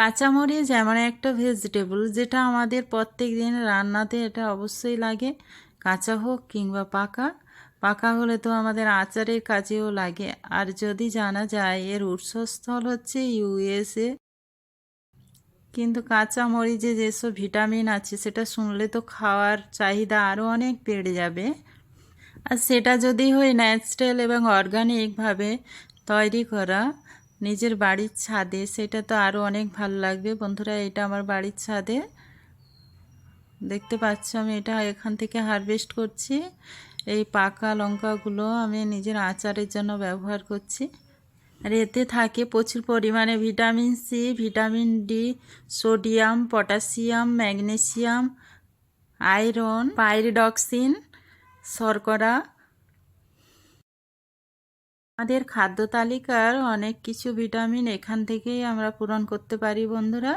কাঁচামরিচ এমন একটা ভেজিটেবল যেটা আমাদের প্রত্যেক দিন রান্নাতে এটা অবশ্যই লাগে। কাঁচা হোক কিংবা পাকা। পাকা হলে তো আমাদের আচারের কাজেও লাগে। আর যদি জানা যায়, এর উৎসস্থল হচ্ছে ইউএসএ কিন্তু কাঁচা মরিচে যেসব ভিটামিন আছে, সেটা শুনলে তো খাওয়ার চাহিদা আরও অনেক বেড়ে যাবে। আর সেটা যদি হয় ন্যাচারাল এবং অর্গানিকভাবে তৈরি করা নিজের বাড়ির ছাদে, সেটা তো আরও অনেক ভালো লাগবে। বন্ধুরা, এটা আমার বাড়ির ছাদে। দেখতে পাচ্ছ আমি এটা এখান থেকে হারভেস্ট করছি। এই পাকা লঙ্কাগুলো আমি নিজের আচারের জন্য ব্যবহার করছি। আর এতে থাকে প্রচুর পরিমাণে vitamin C vitamin D sodium potassium magnesium iron pyridoxine শর্করা। আমাদের খাদ্য তালিকার অনেক কিছু ভিটামিন এখান থেকেই আমরা পূরণ করতে পারি, বন্ধুরা।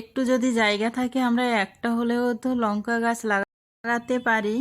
একটু যদি জায়গা থাকে, আমরা একটা হলেও তো লঙ্কা গাছ লাগাতে পারি।